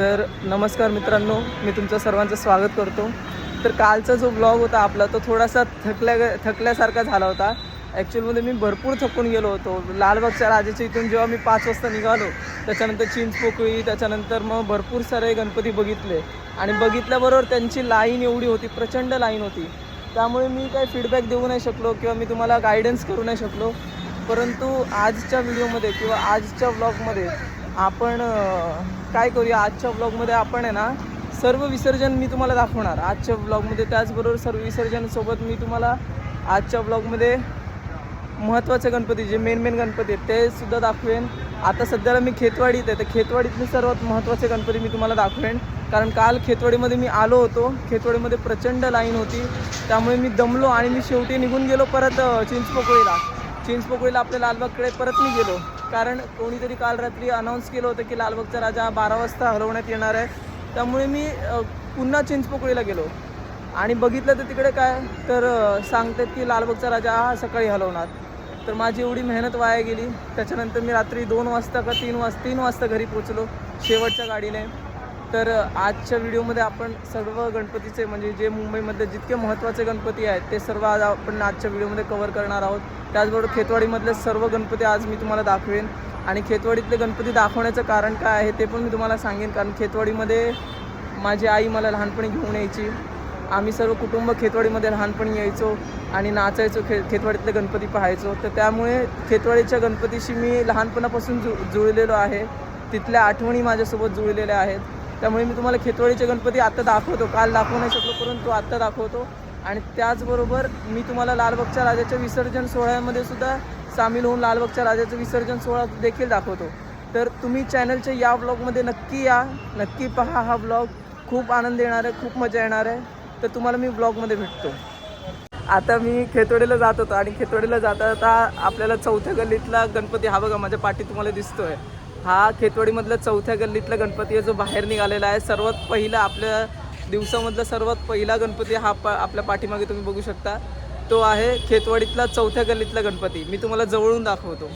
तर नमस्कार मित्रांनो मी तुमचं सर्वांचं स्वागत करतो. तर कालचा जो ब्लॉग होता आपला तो थोडासा थकल्या थकल्यासारखा झाला होता. ॲक्च्युअलमध्ये मी भरपूर थकून गेलो होतो. लालबागच्या राजाच्या इथून जेव्हा मी पाच वाजता निघालो त्याच्यानंतर चिंचपोकळी त्याच्यानंतर मग भरपूर सारे गणपती बघितले. आणि बघितल्याबरोबर त्यांची लाईन एवढी होती प्रचंड लाईन होती. त्यामुळे मी काही फीडबॅक देऊ नाही शकलो किंवा मी तुम्हाला गायडन्स करू नाही शकलो. परंतु आजच्या व्हिडिओमध्ये किंवा आजच्या व्लॉगमध्ये आपण काय करूया? आजच्या ब्लॉगमध्ये आपण आहे ना सर्व विसर्जन मी तुम्हाला दाखवणार. आजच्या ब्लॉगमध्ये त्याचबरोबर सर्व विसर्जनसोबत मी तुम्हाला आजच्या ब्लॉगमध्ये महत्त्वाचे गणपती जे मेन मेन गणपती आहेत ते सुद्धा दाखवेन. आता सध्याला मी खेतवाडीत आहे तर खेतवाडीतले सर्वात महत्त्वाचे गणपती मी तुम्हाला दाखवेन. कारण काल खेतवाडीमध्ये मी आलो होतो. खेतवाडीमध्ये प्रचंड लाईन होती. त्यामुळे मी दमलो आणि मी शेवटी निघून गेलो परत चिंचपोकळीला. चिंचपोकळीला आपल्या लालबागकडे परत मी गेलो. कारण कोणीतरी काल रात्री अनाऊन्स केलं होतं की लालबागचा राजा बारा वाजता हलवण्यात येणार आहे. त्यामुळे मी पुन्हा चिंचपोकळीला गेलो. आणि बघितलं तर तिकडे काय तर सांगतात की लालबागचा राजा हा सकाळी हलवणार. तर माझी एवढी मेहनत वाया गेली. त्याच्यानंतर मी रात्री दोन वाजता का तीन वाजता तीन वाजता घरी पोचलो शेवटच्या गाडीने. तर आजच्या व्हिडिओमध्ये आपण सर्व गणपतीचे म्हणजे जे मुंबईमधले जितके महत्त्वाचे गणपती आहेत ते सर्व आज आपण आजच्या व्हिडिओमध्ये कवर करणार आहोत. त्याचबरोबर खेतवाडीमधले सर्व गणपती आज मी तुम्हाला दाखवेन. आणि खेतवाडीतले गणपती दाखवण्याचं कारण काय आहे ते पण मी तुम्हाला सांगेन कारण खेतवाडीमध्ये माझी आई मला लहानपणी घेऊन यायची. आम्ही सर्व कुटुंब खेतवाडीमध्ये लहानपणी यायचो आणि नाचायचो खे खेतवाडीतले गणपती पाहायचो. तर त्यामुळे खेतवाडीच्या गणपतीशी मी लहानपणापासून जु जुळलेलो आहे. तिथल्या आठवणी माझ्यासोबत जुळलेल्या आहेत. त्यामुळे मी तुम्हाला खेतवाडीचे गणपती आत्ता दाखवतो. काल दाखवू नाही शकलो परंतु आत्ता दाखवतो. आणि त्याचबरोबर मी तुम्हाला लालबागच्या राजाच्या विसर्जन सोहळ्यामध्ये सुद्धा सामील होऊन लालबागच्या राजाचं विसर्जन सोहळा देखील दाखवतो. तर तुम्ही चॅनलच्या या ब्लॉगमध्ये नक्की या नक्की पहा हा ब्लॉग. खूप आनंद येणार आहे खूप मजा येणार आहे. तर तुम्हाला मी ब्लॉगमध्ये भेटतो. आता मी खेतवाडीला जात होतो आणि खेतवाडीला जाता जाता आपल्याला चौथ्या गल्लीतला गणपती हा बघा माझ्या पाठी तुम्हाला दिसतोय. हा खेतवाडीमधलं चौथ्या गल्लीतला गणपती आहे जो बाहेर निघालेला आहे. सर्वात पहिला आपल्या दिवसामधला सर्वात पहिला गणपती हा पा आपल्या पाठीमागे तुम्ही बघू शकता. तो आहे खेतवाडीतला चौथ्या गल्लीतला गणपती. मी तुम्हाला जवळून दाखवतो.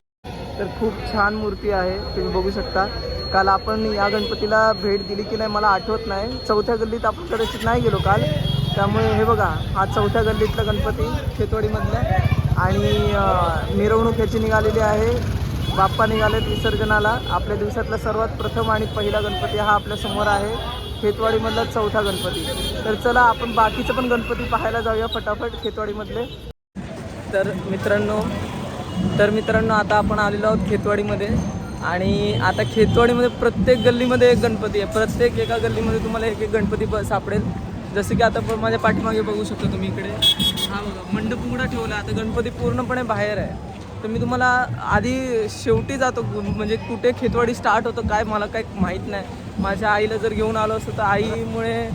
तर खूप छान मूर्ती आहे तुम्ही बघू शकता. काल आपण या गणपतीला भेट दिली की नाही मला आठवत नाही. चौथ्या गल्लीत आपण कदाचित नाही गेलो काल. त्यामुळे हे बघा हा चौथ्या गल्लीतला गणपती खेतवाडीमधला. आणि मिरवणूक ह्याची निघालेली आहे. बाप्पा निघालेत विसर्जनाला. आपल्या दिवसातला सर्वात प्रथम आणि पहिला गणपती हा आपल्यासमोर आहे. खेतवाडीमधला चौथा गणपती. तर चला आपण बाकीचं पण गणपती पाहायला जाऊया फटाफट खेतवाडीमधले. तर मित्रांनो तर मित्रांनो आता आपण आलेलो आहोत खेतवाडीमध्ये. आणि आता खेतवाडीमध्ये प्रत्येक गल्लीमध्ये एक गणपती आहे. प्रत्येक एका गल्लीमध्ये तुम्हाला एक एक गणपती ब सापडेल. जसं की आता माझ्या पाठीमागे बघू शकतो तुम्ही इकडे. हा बघा मंडप उघडा ठेवला. आता गणपती पूर्णपणे बाहेर आहे. तर मी तुम्हाला आधी शेवटी जातो म्हणजे कुठे खेतवाडी स्टार्ट होतं काय मला काही माहीत नाही. माझ्या आईला जर घेऊन आलो असतो तर आईमुळे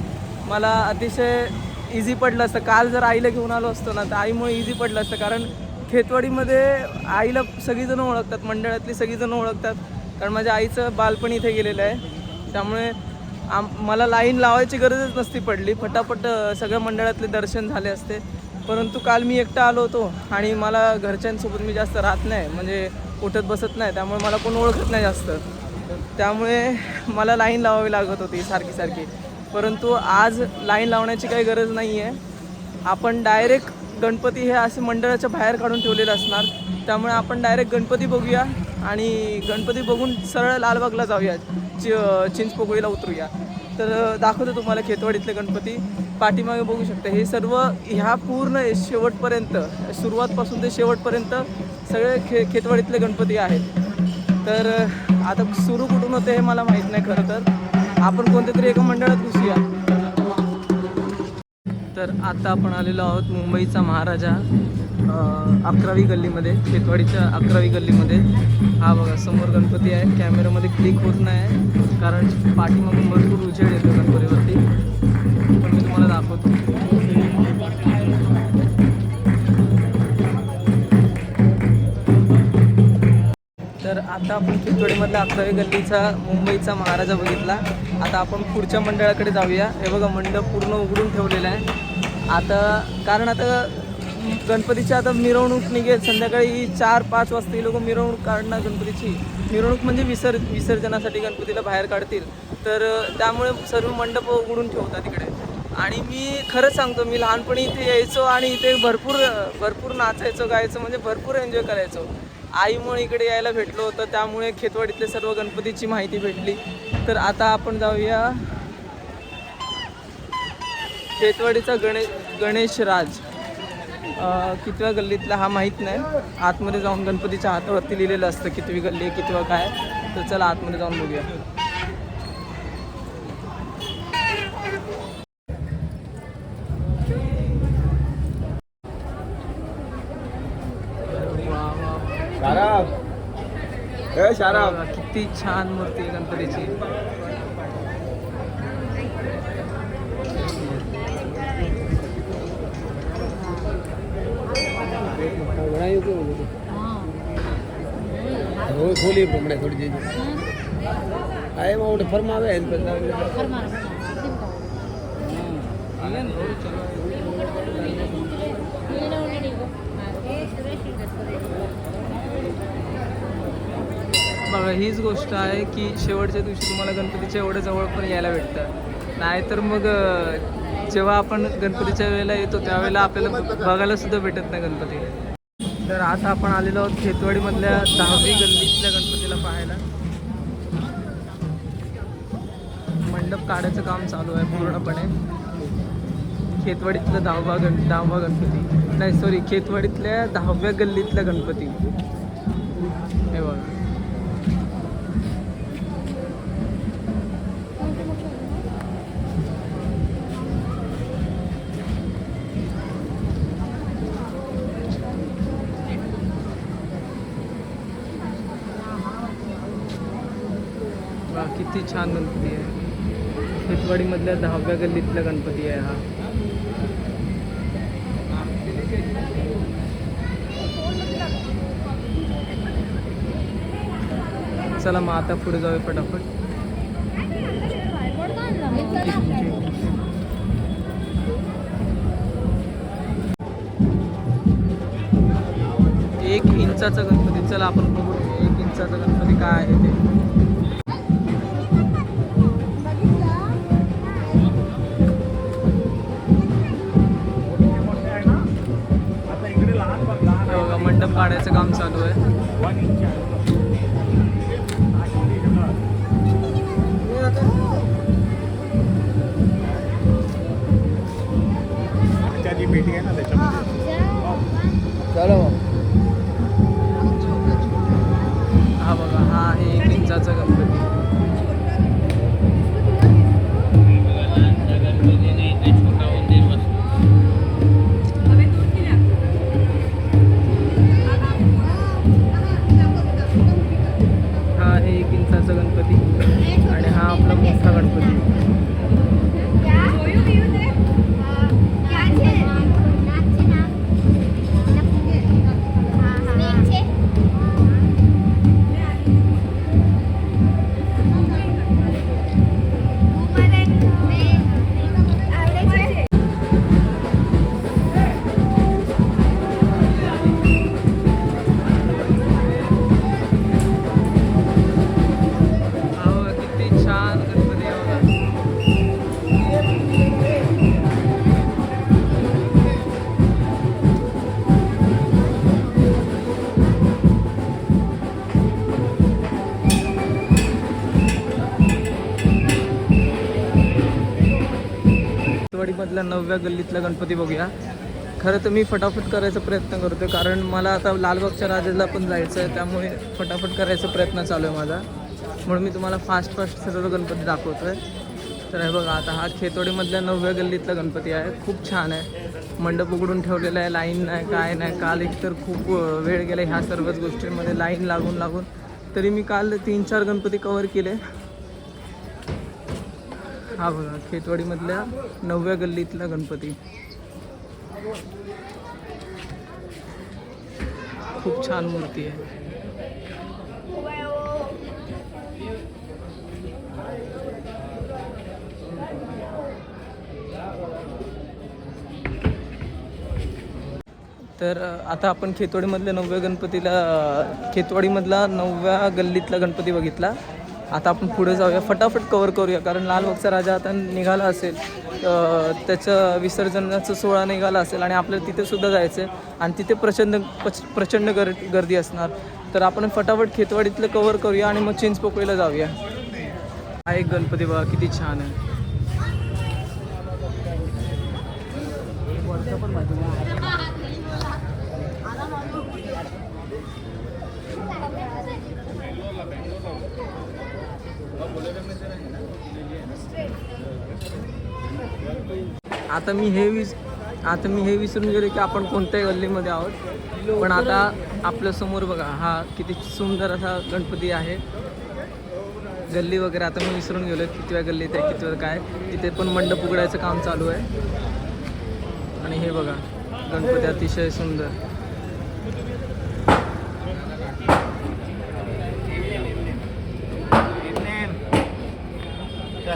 मला अतिशय इझी पडलं असतं. काल जर आईला घेऊन आलो असतो ना तर आईमुळे इझी पडलं असतं. कारण खेतवाडीमध्ये आईला सगळीजणं ओळखतात मंडळातली सगळीजणं ओळखतात. कारण माझ्या आईचं बालपण इथे गेलेलं आहे. त्यामुळे आम मला लाईन लावायची गरजच नसती पडली. फटाफट सगळ्या मंडळातले दर्शन झाले असते. परंतु काल मी एकटा आलो होतो आणि मला घरच्यांसोबत मी जास्त राहत नाही म्हणजे उठत बसत नाही त्यामुळे मला कोण ओळखत नाही जास्त. त्यामुळे मला लाईन लावावी लागत होती सारखी सारखी. परंतु आज लाईन लावण्याची काही गरज नाही आहे आपण डायरेक्ट गणपती हे असे मंडळाच्या बाहेर काढून ठेवलेले असणार. त्यामुळे आपण डायरेक्ट गणपती बघूया आणि गणपती बघून सरळ लालबागला जाऊया चि चिंचपोकळीला उतरूया. तर दाखवतो तुम्हाला खेतवाडीतले गणपती. पाठीमागे बघू शकता हे सर्व ह्या पूर्ण शेवटपर्यंत सुरुवातपासून ते शेवटपर्यंत सगळे खे खेतवाडीतले गणपती आहेत. तर आता सुरू कुठून होते हे मला माहीत नाही खरं तर. आपण कोणत्या तरी एका मंडळात घुसूया. तर आता आपण आलेलो आहोत मुंबईचा महाराजा अकरावी गल्लीमध्ये खेतवाडीच्या अकरावी गल्लीमध्ये. हा बघा समोर गणपती आहे. कॅमेऱ्यामध्ये क्लिक होत नाही कारण पाठीमागून भरपूर उजेड येतो गणपतीवरती. तुम्हाला दाखवतो. तर आता आपण खेतवाडीमधल्या अकरावी गल्लीचा मुंबईचा महाराजा बघितला. आता आपण पुढच्या मंडळाकडे जाऊया. हे बघा मंडप पूर्ण उघडून ठेवलेला आहे. आता कारण आता गणपतीची आता मिरवणूक निघेल. संध्याकाळी चार पाच वाजता ही लोक मिरवणूक काढणार गणपतीची. मिरवणूक म्हणजे विसर विसर्जनासाठी गणपतीला बाहेर काढतील. तर त्यामुळे सर्व मंडप उघडून ठेवतात तिकडे आणि मी खरंच सांगतो मी लहानपणी इथे यायचो आणि इथे भरपूर भरपूर नाचायचो गायचो म्हणजे भरपूर एन्जॉय करायचो. आईमुळे इकडे यायला भेटलो होतं त्यामुळे खेतवाडीतले सर्व गणपतीची माहिती भेटली. तर आता आपण जाऊया खेतवाडीचा गणे गणेश राज. कितव्या गल्लीतला हा माहीत नाही. आतमध्ये जाऊन गणपतीच्या हातावरती लिहिलेलं असतं कितवी गल्ली आहे कितवा काय तर चला आतमध्ये जाऊन बघूया. किती छान मूर्ती आहे गणपतीची हो खोली बमणे थोडी जी आहे मग उठे फरमावे आहे पण बघा हीच गोष्ट आहे की शेवटच्या दिवशी तुम्हाला गणपतीच्या एवढं जवळ पण यायला भेटतं. नाहीतर मग जेव्हा आपण गणपतीच्या वेळेला येतो त्यावेळेला आपल्याला बघायला सुद्धा भेटत नाही गणपती. तर आता आपण आलेलो आहोत खेतवाडीमधल्या दहावी गल्लीतल्या गणपतीला पाहायला. मंडप काढायचं काम चालू आहे पूर्णपणे. खेतवाडीतलं दहावा गण दहावा गणपती. नाही सॉरी खेतवाडीतल्या दहाव्या गल्लीतला गणपती हे बघा वा, किती छान गणपती आहे. हितवाडीमधल्या दहाव्या गल्लीतला गणपती आहे हा. चला मग आता पुढे जाऊया फटाफट एक इंचाचा गणपती. चला आपण बघू एक इंचाचा गणपती काय आहे ते. मंडप काढायचं काम चालू आहे. जी पेटी आहे ना त्याच्यामध्ये. चलो हा बघा हा आहे एक इंचाचा गणपती. गणपती आणि हा आपला मोठा गणपती. मधल्या नवव्या गल्लीतला गणपती बघूया. खरं तर मी फटाफट करायचा प्रयत्न करतो कारण मला आता लालबागच्या राजाला पण जायचं आहे त्यामुळे फटाफट करायचा प्रयत्न चालू आहे माझा. म्हणून मी तुम्हाला फास्ट फास्ट सर्व गणपती दाखवतो आहे तर हे बघा आता हा खेतोडीमधल्या नवव्या गल्लीतला गणपती आहे. खूप छान आहे. मंडप उघडून ठेवलेला आहे लाईन नाही काय नाही. काल एक तर खूप वेळ गेला ह्या सर्वच गोष्टींमध्ये लाईन लागून लागून. तरी मी काल तीन चार गणपती कवर केले. हा बघा खेतवाडीमधल्या नवव्या गल्लीतला गणपती. खूप छान मूर्ती आहे. तर आता आपण खेतवाडीमधल्या नवव्या गणपतीला खेतवाडीमधला नवव्या गल्लीतला गणपती बघितला. आता आपण पुढे जाऊया. फटाफट कवर करूया कारण लालबागचा राजा आता निघाला असेल त्याचं विसर्जनाचा सोहळा निघाला असेल आणि आपल्याला तिथे सुद्धा जायचं आहे आणि तिथे प्रचंड पच- प्रचंड गर गर्दी असणार. तर आपण फटाफट खेतवाडीतलं कवर करूया आणि मग चिंच पोकळीला जाऊया. हा एक गणपती बाबा किती छान आहे. आता मी हे विस आता मी हे विसरून गेलो की आपण कोणत्याही गल्लीमध्ये आहोत. पण आता आपल्यासमोर बघा हा किती सुंदर असा गणपती आहे. गल्ली वगैरे आता मी विसरून गेलो कितव्या गल्लीत आहे कितव्या काय. तिथे पण मंडप उघडायचं काम चालू आहे. आणि हे बघा गणपती अतिशय सुंदर.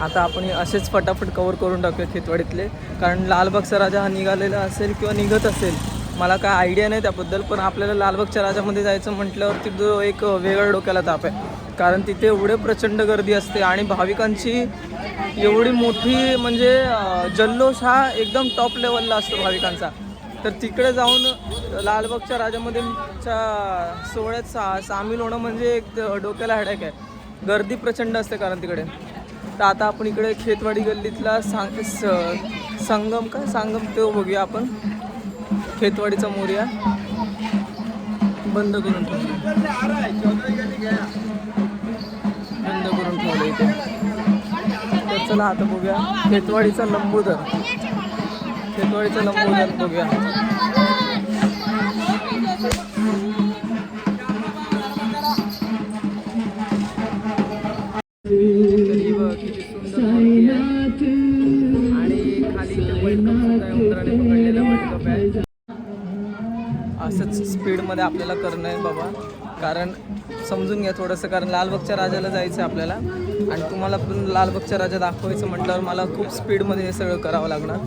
आता आपण असेच फटाफट कवर करून टाकूया खेतवाडीतले. कारण लालबागचा राजा हा निघालेला असेल किंवा निघत असेल मला काय आयडिया नाही त्याबद्दल पण आपल्याला लालबागच्या राजामध्ये जायचं म्हटल्यावरती जो एक वेगळा डोक्याला ताप आहे. कारण तिथे एवढे प्रचंड गर्दी असते आणि भाविकांची एवढी मोठी म्हणजे जल्लोष हा एकदम टॉप लेवलला असतो भाविकांचा. तर तिकडे जाऊन लालबागच्या राजामध्ये च्या सोहळ्यात सा सामील होणं म्हणजे एक डोक्याला हॅडॅक आहे. गर्दी प्रचंड असते कारण तिकडे. तर आता आपण इकडे खेतवाडी गल्लीतला सांग स- संगम का? संगम तो बघूया आपण. खेतवाडीचा मोर्या. बंद करून बंद करून ठेवलं इथे. तर चला आता बघूया. खेतवाडीचा लंबोदर. खेतवाडीचा लंबोदर बघूया. आपल्याला करणं आहे बाबा. कारण समजून घ्या थोडंसं कारण लालबागच्या राजाला जायचं आहे आपल्याला. आणि तुम्हाला पण लालबागच्या राजा दाखवायचं म्हटल्यावर मला खूप स्पीडमध्ये हे सगळं करावं लागणार.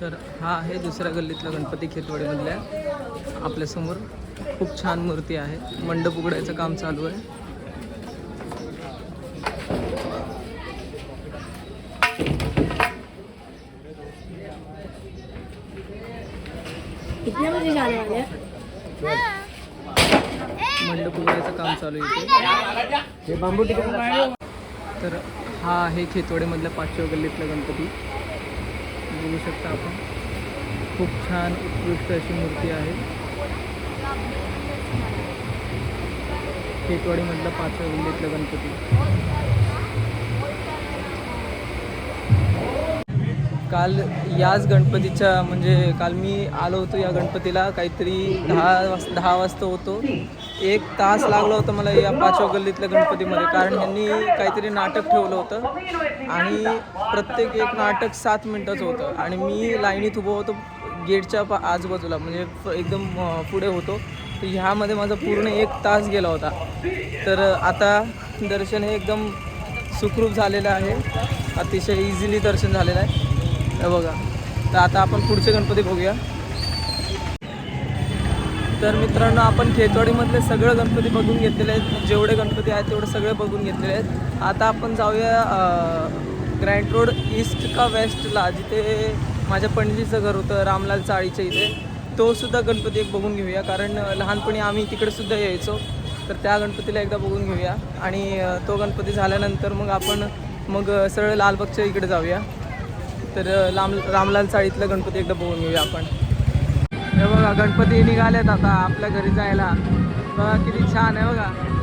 तर हा आहे दुसऱ्या गल्लीतला गणपती खेतवाडीमधल्या आपल्यासमोर खूप छान मूर्ती आहे. मंडप उघडायचं काम चालू आहे. कितने बजे जाने वाले हैं मंडप उघडायचं काम चालू आहे तर हा आहे खेतवाडीमधल्या पाचव्या गल्लीतला गणपती. बघू शकता आपण. खूप छान उत्कृष्ट अशी मूर्ती आहे. खेतवाडीमधला पाचव्या गल्लीतला गणपती. काल याच गणपतीच्या म्हणजे काल मी आलो होतो या गणपतीला. काहीतरी दहा वाज दहा वाजता होतो. एक तास लागला होता मला या पाचव्या गल्लीतल्या गणपतीमध्ये कारण यांनी काहीतरी नाटक ठेवलं होतं. आणि प्रत्येक एक नाटक सात मिनटाचं होतं. आणि मी लाईनीत उभं होतो गेटच्या पा आजूबाजूला म्हणजे एकदम पुढे होतो. तर ह्यामध्ये माझा पूर्ण एक तास गेला होता. तर आता दर्शन हे एकदम सुखरूप झालेलं आहे. अतिशय इझिली दर्शन झालेलं आहे. बघा. तर आता आपण पुढचे गणपती बघूया. तर मित्रांनो आपण खेतवाडीमधले सगळं गणपती बघून घेतलेले आहेत. जेवढे गणपती आहेत तेवढे सगळे बघून घेतलेले आहेत. आता आपण जाऊया ग्रँड रोड ईस्ट का वेस्टला जिथे माझ्या पणजीचं घर होतं रामलाल चाळीच्या इथे. तो सुद्धा गणपती एक बघून घेऊया कारण लहानपणी आम्ही तिकडे सुद्धा यायचो. तर त्या गणपतीला एकदा बघून घेऊया. आणि तो गणपती झाल्यानंतर मग आपण मग सरळ लालबागच्या इकडे जाऊया. तर अ, लांब रामलाल चाळीतलं गणपती एकदा बघून घेऊया आपण. बघा गणपती निघालेत आता आपल्या घरी जायला. बघा किती छान आहे बघा.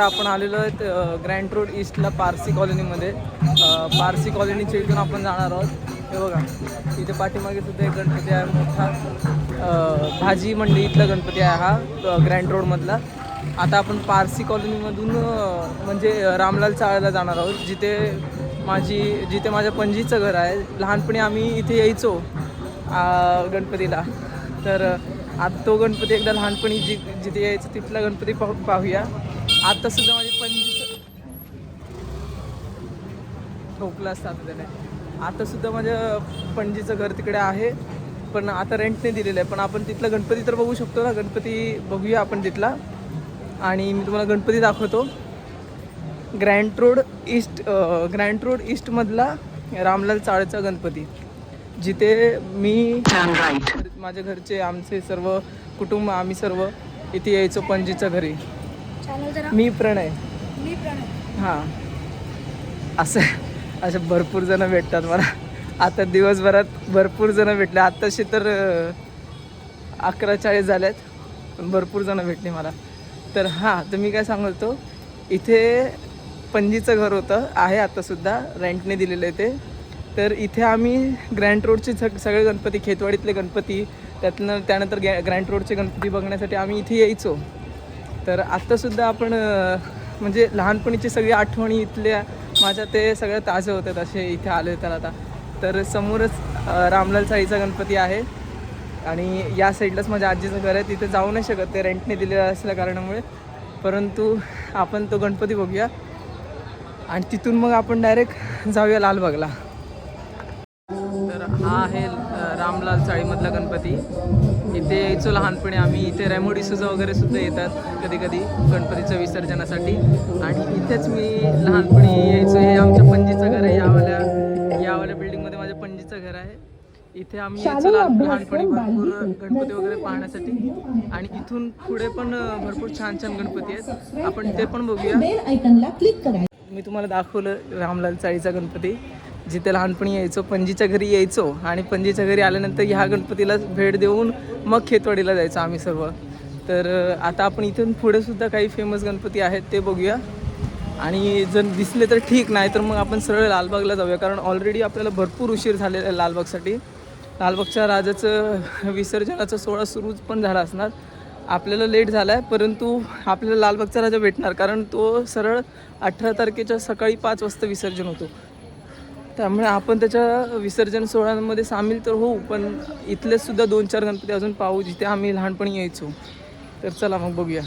आता आपण आलेलो आहेत ग्रँड रोड ईस्टला पारसी कॉलनीमध्ये पारसी कॉलनीच्या इथून आपण जाणार आहोत. हे बघा इथे पाठीमागे सुद्धा एक गणपती आहे मोठा. भाजी मंडी इथला गणपती आहे हा ग्रँड रोडमधला आता आपण पारसी कॉलनीमधून म्हणजे रामलाल चाळायला जाणार आहोत. जिथे माझी जिथे माझ्या पणजीचं घर आहे. लहानपणी आम्ही इथे यायचो गणपतीला. तर आता तो गणपती एकदा लहानपणी जि जिथे यायचं तिथला गणपती पाहू पाहूया. आता सुद्धा माझी पणजीचं ठोकलं असतं आता त्याने. आता सुद्धा माझ्या पणजीचं घर तिकडे आहे पण आता रेंटने दिलेलं आहे. पण आपण तिथला गणपती तर बघू शकतो ना. गणपती बघूया आपण तिथला. आणि मी तुम्हाला गणपती दाखवतो. Grand road east grand road ईस्टमधला Ramlal चाळचा गणपती. जिथे मी माझ्या घरचे आमचे सर्व कुटुंब आम्ही सर्व इथे यायचो पणजीच्या घरी. मी प्रणय. हां. असं असे भरपूर जण भेटतात मला. आता दिवसभरात भरपूर जण भेटले. आत्ताशी तर अकरा चाळीस झाल्यात पण भरपूर जण भेटले मला. तर हां तर मी काय सांगतो इथे पणजीचं घर होतं आहे आत्तासुद्धा रेंटने दिलेलं आहे ते. तर इथे आम्ही ग्रँड रोडचे सग सगळे गणपती खेतवाडीतले गणपती त्यातनं त्यानंतर गॅ ग्रँड रोडचे गणपती बघण्यासाठी आम्ही इथे यायचो. तर आत्तासुद्धा आपण म्हणजे लहानपणीची सगळी आठवणी इथल्या माझ्या ते सगळ्या ताजे होतात असे इथे आले तर आता. तर समोरच रामलाल साईचा गणपती आहे. आणि या साईडलाच माझ्या आजीचं घर आहे. तिथे जाऊ नाही शकत ते रेंटने दिलेलं असल्या कारणामुळे. परंतु आपण तो गणपती बघूया. आणि तिथून मग आपण डायरेक्ट जाऊया लालबागला. तर हा आहे रामलाल चाळीमधला गणपती. इथे यायचो लहानपणी आम्ही इथे रेमोडी सुजा वगैरे सुद्धा येतात कधी कधी गणपतीच्या विसर्जनासाठी. आणि इथेच मी लहानपणी यायचो. हे आमच्या पणजीचं घर आहे. यावाल्या यावाल्या बिल्डिंगमध्ये माझ्या पणजीचं घर आहे. इथे आम्ही यायचो लहान लहानपणी भरपूर गणपती वगैरे पाहण्यासाठी. आणि इथून पुढे पण भरपूर छान छान गणपती आहेत. आपण ते पण बघूया. मी तुम्हाला दाखवलं रामलाल चाळीचा गणपती. जिथे लहानपणी यायचो पणजीच्या घरी यायचो आणि पणजीच्या घरी आल्यानंतर ह्या गणपतीला भेट देऊन मग खेतवाडीला जायचो आम्ही सर्व. तर आता आपण इथून पुढे सुद्धा काही फेमस गणपती आहेत ते बघूया. आणि जर दिसले तर ठीक नाही तर मग आपण सरळ लालबागला जाऊया. कारण ऑलरेडी आपल्याला भरपूर उशीर झालेला आहे लालबागसाठी. लालबागच्या राजाचं विसर्जनाचा सोहळा सुरूच पण झाला असणार. आपल्याला लेट झाला आहे परंतु आपल्याला लालबागचा राजा भेटणार. कारण तो सरळ अठरा तारखेच्या सकाळी पाच वाजता विसर्जन होतो. त्यामुळे आपण त्याच्या विसर्जन सोहळ्यांमध्ये सामील तर होऊ पण इथलेच सुद्धा दोन चार गणपती अजून पाहू जिथे आम्ही लहानपणी यायचो. तर चला मग बघूया.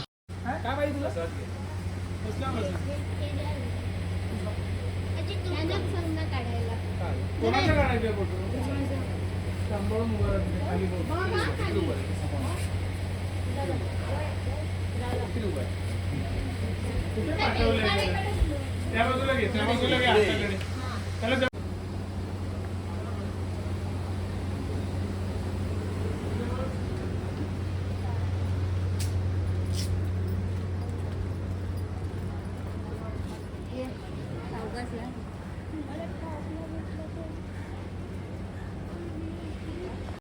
त्या बाजूला घे त्या बाजूला घे त्याला